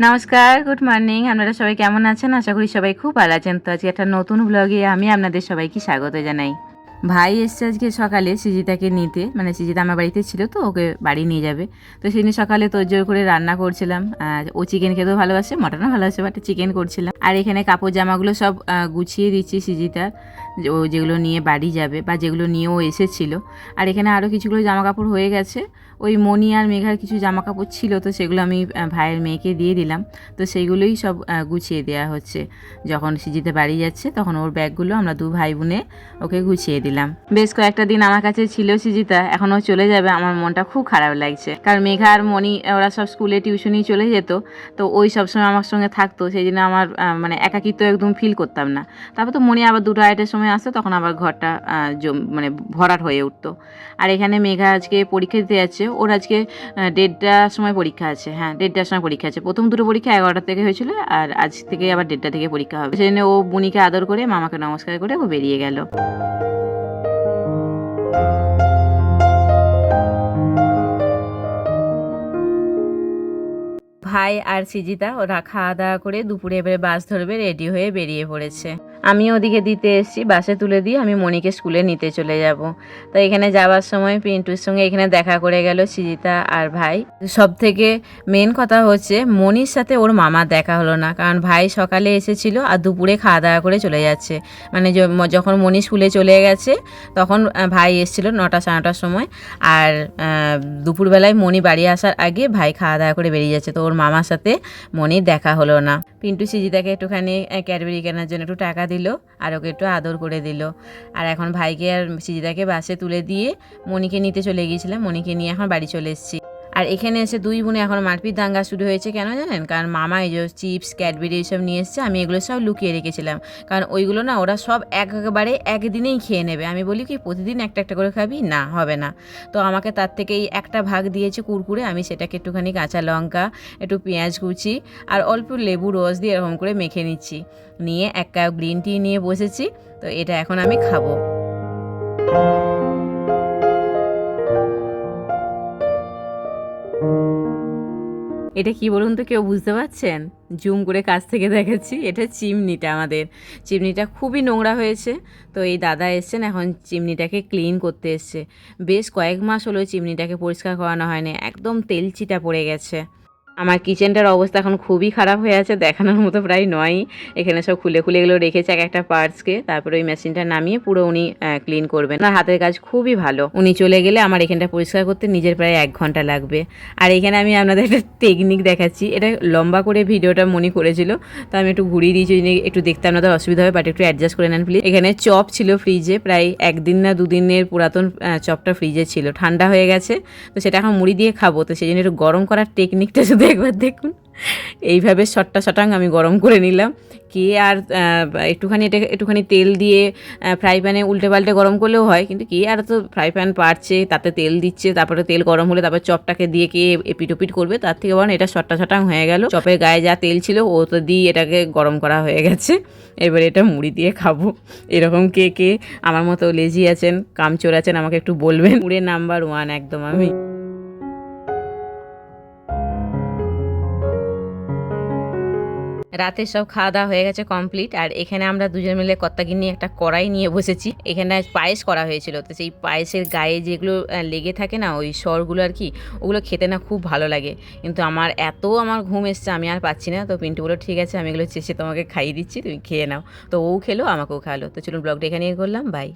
নমস্কার good morning আপনারা সবাই কেমন আছেন? আশা করি সবাই খুব ভালো আছেন। তো আজকে একটা নতুন ব্লগে আমি আপনাদের সবাইকে স্বাগত জানাই। ভাই এসছে আজকে সকালে সিজিতাকে নিতে। মানে সিজিতা আমার বাড়িতে ছিল তো, ওকে বাড়ি নিয়ে যাবে। তো সেদিন সকালে তোর করে রান্না করছিলাম। আর ও চিকেন খেতেও ভালোবাসে, মটনও ভালোবাসে বাট চিকেন করছিলাম। আর এখানে কাপড় জামাগুলো সব গুছিয়ে দিচ্ছি সিজিতার। ও যেগুলো নিয়ে বাড়ি যাবে বা যেগুলো নিয়ে ও এসেছিল। আর এখানে আরও কিছুগুলো জামা কাপড় হয়ে গেছে। ওই মনি আর মেঘার কিছু জামা কাপড় ছিল তো সেগুলো আমি ভাইয়ের মেয়েকে দিয়ে দিলাম। তো সেইগুলোই সব গুছিয়ে দেওয়া হচ্ছে। যখন সিজিতে বাড়ি যাচ্ছে তখন ওর ব্যাগগুলো আমরা দু ভাই বোনে ওকে গুছিয়ে দিলাম। বেশ কয়েকটা দিন আমার কাছে ছিল সিজিতা, এখন ও চলে যাবে। আমার মনটা খুব খারাপ লাগছে। কারণ মেঘা আর মনি ওরা সব স্কুলে টিউশনই চলে যেত। তো ওই সবসময় আমার সঙ্গে থাকতো। সেই জন্য আমার মানে একাকিত্ব একদম ফিল করতাম না। তারপর তো মনি আবার দুটো আড়াইটার সময় আসতো, তখন আবার ঘরটা জম- মানে ভরাট হয়ে উঠতো। আর এখানে মেঘা আজকে পরীক্ষা দিতে যাচ্ছে। ওর আজকে দেড়টার সময় পরীক্ষা আছে। হ্যাঁ দেড়টার সময় পরীক্ষা আছে। প্রথম দুটো পরীক্ষা এগারোটা থেকে হয়েছিল আর আজ থেকে আবার দেড়টা থেকে পরীক্ষা হবে। সেই জন্য ও বুনিকে আদর করে, মামাকে নমস্কার করে ও বেরিয়ে গেল। ভাই আর সিজিতা, ওরা খাওয়া দাওয়া করে দুপুরে এবারে বাস ধরবে, রেডি হয়ে বেরিয়ে পড়েছে। আমি ওদিকে দিতে এসেছি, বাসে তুলে দিয়ে আমি মনিকে স্কুলে নিতে চলে যাব। তো এখানে যাওয়ার সময় পিন্টুর সঙ্গে এখানে দেখা করে গেল সিজিতা আর ভাই। সব থেকে মেন কথা হচ্ছে মনির সাথে ওর মামা দেখা হলো না, কারণ ভাই সকালে এসেছিল আর দুপুরে খাওয়া দাওয়া করে চলে যাচ্ছে। মানে যখন মনি স্কুলে চলে গেছে, তখন ভাই এসেছিল নটা সাড়ে নটার সময়। আর দুপুরবেলায় মনি বাড়ি আসার আগে ভাই খাওয়া দাওয়া করে বেরিয়ে যাচ্ছে, তো ওর মামার সাথে মনির দেখা হলো না। পিন্টু সিজিতাকে একটুখানি ক্যাডবেরি কেনার জন্য একটু টাকা দিল, আর ওকে একটু আদর করে দিল। আর এখন ভাইকে আর সিজিদাকে বাসে তুলে দিয়ে মণিকে নিতে চলে গিয়েছিলাম। মণিকে নিয়ে এখন বাড়ি চলে এসেছি। আর এখানে এসে দুই বোনে এখন মারপিট দাঙ্গা শুরু হয়েছে, কেন জানেন? কারণ মামা এই যে চিপস, ক্যাডবেরি এইসব নিয়ে এসছে, আমি এগুলো সব লুকিয়ে রেখেছিলাম। কারণ ওইগুলো না ওরা সব একবারে একদিনেই খেয়ে নেবে। আমি বলি কি, প্রতিদিন একটা একটা করে খাবি? না, হবে না। তো আমাকে তার থেকে এই একটা ভাগ দিয়েছে কুরকুরে, আমি সেটাকে একটুখানি কাঁচা লঙ্কা, একটু পেঁয়াজ কুচি আর অল্প লেবু রস দিয়ে এরকম করে মেখে নিচ্ছি। নিয়ে এক কাপ গ্রিন টি নিয়ে বসেছি, তো এটা এখন আমি খাব। এটা কি বলুন তো, কেউ বুঝতে পারছেন? জুম করে কাছ থেকে দেখাচ্ছি এটা চিমনিটা আমাদের। চিমনিটা খুবই নোংরা হয়েছে, তো এই দাদা এসছেন, এখন চিমনিটাকে ক্লিন করতে এসছে। বেশ কয়েক মাস হলো চিমনিটাকে পরিষ্কার করানো হয়নি, একদম তেলচিটা পড়ে গেছে। আমার কিচেনটার অবস্থা এখন খুবই খারাপ হয়ে আছে, দেখানোর মতো প্রায় নয়ই। এখানে সব খুলে খুলে এগুলো রেখেছে এক একটা পার্টসকে তারপরে ওই মেশিনটা নামিয়ে পুরো উনি ক্লিন করবেন। ওনার হাতের কাজ খুবই ভালো। উনি চলে গেলে আমার এখানটা পরিষ্কার করতে নিজের প্রায় এক ঘণ্টা লাগবে। আর এখানে আমি আপনাদের একটা টেকনিক দেখাচ্ছি। এটা লম্বা করে ভিডিওটা মনে করেছিল, তো আমি একটু ঘুরিয়ে দিয়েছি একটু দেখতে আপনাদের অসুবিধা হবে বাট একটু অ্যাডজাস্ট করে নেন প্লিজ এখানে চপ ছিল ফ্রিজে প্রায় একদিন না দুদিনের পুরাতন চপটা ফ্রিজে ছিল। ঠান্ডা হয়ে গেছে, তো সেটা এখন মুড়ি দিয়ে খাব, তো সেই জন্য একটু গরম করার টেকনিকটা শুধু একবার দেখুন। এইভাবে শটটা শটাং আমি গরম করে নিলাম। কে আর একটুখানি এটা একটুখানি তেল দিয়ে ফ্রাই প্যানে উল্টে পাল্টে গরম করলেও হয়। কিন্তু কে আর তো ফ্রাই প্যান পারছে, তাতে তেল দিচ্ছে, তারপরে তেল গরম হলে তারপর চপটাকে দিয়ে কে এপিট ওপিট করবে, তার থেকে বরং এটা শটটা শটাং হয়ে গেল। চপের গায়ে যা তেল ছিল, ও তো দিয়ে এটাকে গরম করা হয়ে গেছে। এবারে এটা মুড়ি দিয়ে খাব। এরকম কে কে আমার মতো লেজি আছেন, কামচোর আছেন, আমাকে একটু বলবেন। মুড়ে নাম্বার ওয়ান একদম আমি। রাতে সব খাওয়া দাওয়া হয়ে গেছে কমপ্লিট আর এখানে আমরা দুজন মিলে কত্তাগির নিয়ে একটা কড়াই নিয়ে বসেছি। এখানে পায়েস করা হয়েছিল। তো সেই পায়েসের গায়ে যেগুলো লেগে থাকে না, ওই স্বরগুলো আর কি, ওগুলো খেতে না খুব ভালো লাগে। কিন্তু আমার এত আমার ঘুম এসছে, আমি আর পাচ্ছি না। তো পিন্টু বলো ঠিক আছে, আমি এগুলো চেষে তোমাকে খাইয়ে দিচ্ছি, তুমি খেয়ে নাও। তো ও খেলো, আমাকেও খাওয়ালো। তো চলুন ব্লগটা এখানে করলাম বাই